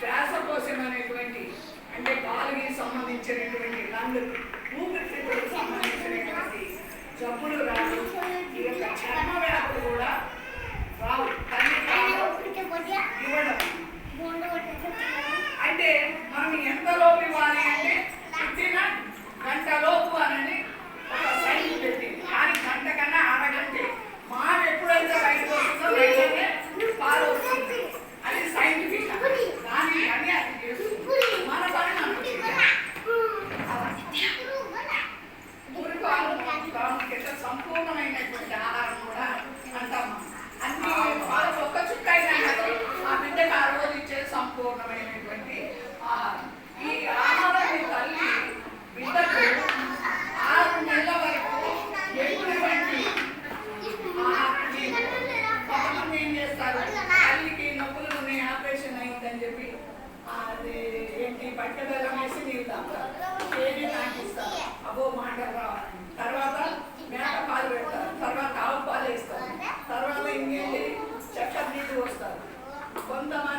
శ్వాసకోశం అనేటువంటి అంటే గాలికి సంబంధించినటువంటి రంగు ఊపిరితిత్తులకు సంబంధించినటువంటి జబ్బులు రావు. ఈ యొక్క చర్మ వ్యాధులు కూడా రావు. తల్లి ఇవ్వడం. అంటే మనం అపూర్ణమైనటువంటి ఆహారం. ఈ ఆరు నెలల వరకు ఎటువంటి ఏం చేస్తారు? తల్లికి నొప్పులు ఆపరేషన్ అయిందని చెప్పి అది ఏంటి పట్టుదల వేసి నీళ్ళు తాగుతారు. ఏది తాగిస్తారు. అబో మాటలు రావాలి. తర్వాత మేక పాలు పెడతారు. తర్వాత ఆవు పాలు వేస్తారు. తర్వాత ఇంకేంటి? చక్కెర నీళ్ళు వస్తారు కొంతమంది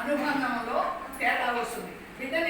అనుబంధంలో తేడా వస్తుంది. బిడ్డని